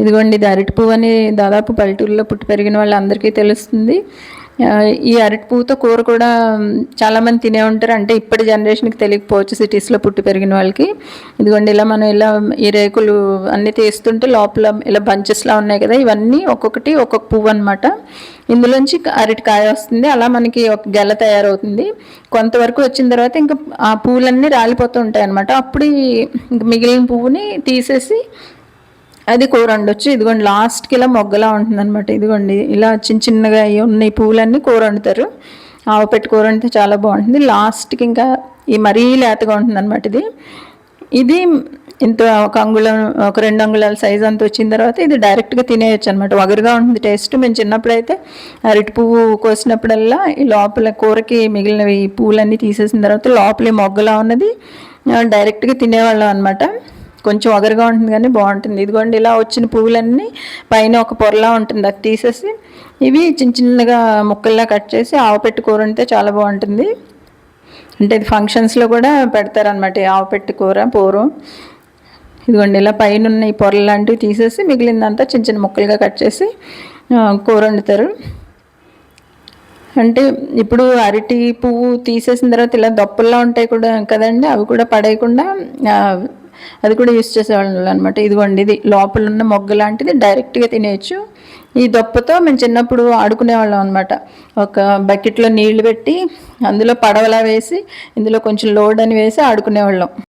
ఇదిగోండి ఇది అరటి పువ్వు అని దాదాపు పల్లెటూరులో పుట్టి పెరిగిన వాళ్ళందరికీ తెలుస్తుంది. ఈ అరటి పువ్వుతో కూర కూడా చాలామంది తినే ఉంటారు. అంటే ఇప్పటి జనరేషన్కి తెలియకపోవచ్చు సిటీస్లో పుట్టి పెరిగిన వాళ్ళకి. ఇదిగోండి ఇలా మనం ఇలా ఈ రేకులు అన్నీ తీస్తుంటే లోపల ఇలా బంచెస్లా ఉన్నాయి కదా. ఇవన్నీ ఒక్కొక్కటి ఒక్కొక్క పువ్వు అనమాట ఇందులోంచి అరటి కాయ వస్తుంది. అలా మనకి ఒక గెల తయారవుతుంది. కొంతవరకు వచ్చిన తర్వాత ఇంకా ఆ పువ్వులన్నీ రాలిపోతూ ఉంటాయి అనమాట అప్పుడు ఇంక మిగిలిన పువ్వుని తీసేసి అది కూర వండొచ్చు ఇదిగోండి లాస్ట్కి ఇలా మొగ్గలా ఉంటుంది అనమాట ఇదిగోండి ఇలా చిన్న చిన్నగా ఉన్న ఈ పువ్వులన్నీ కూర వండుతారు ఆవు పెట్టి కూర వండితే చాలా బాగుంటుంది. లాస్ట్కి ఇంకా ఈ మరీ లేతగా ఉంటుంది అనమాట ఇది. ఇది ఇంత ఒక అంగుళం ఒక రెండు అంగుళాల సైజ్ అంత వచ్చిన తర్వాత ఇది డైరెక్ట్గా తినేయచ్చు అనమాట వగరుగా ఉంటుంది టేస్ట్ మేము చిన్నప్పుడు అయితే అరటి పువ్వు కోసినప్పుడల్లా ఈ లోపల కూరకి మిగిలినవి ఈ పువ్వులన్నీ తీసేసిన తర్వాత లోపల మొగ్గలా ఉన్నది. డైరెక్ట్గా తినేవాళ్ళం అనమాట కొంచెం ఒగరుగా ఉంటుంది కానీ బాగుంటుంది. ఇదిగోండి ఇలా వచ్చిన పువ్వులన్నీ పైన ఒక పొరలా ఉంటుంది. అది తీసేసి ఇవి చిన్న చిన్నగా ముక్కల్లా కట్ చేసి ఆవు పెట్టి కూర వండితే చాలా బాగుంటుంది. అంటే ఇది ఫంక్షన్స్లో కూడా పెడతారనమాట ఈ ఆవు పెట్టి కూర పూర్వం ఇదిగోండి ఇలా పైన ఉన్న ఈ పొరలు లాంటివి తీసేసి మిగిలిందంతా చిన్న చిన్న ముక్కలుగా కట్ చేసి కూర వండుతారు. అంటే ఇప్పుడు అరటి పువ్వు తీసేసిన తర్వాత ఇలా దొప్పల్లా ఉంటాయి కూడా కదండి అవి కూడా పడేయకుండా అది కూడా యూస్ చేసేవాళ్ళు అనమాట ఇదిగోండి ఇది లోపల ఉన్న మొగ్గ లాంటిది డైరెక్ట్గా తినేయచ్చు. ఈ దొప్పతో మేము చిన్నప్పుడు ఆడుకునేవాళ్ళం అనమాట ఒక బకెట్లో నీళ్ళు పెట్టి అందులో పడవలా వేసి ఇందులో కొంచెం లోడ్ అని వేసి ఆడుకునేవాళ్ళం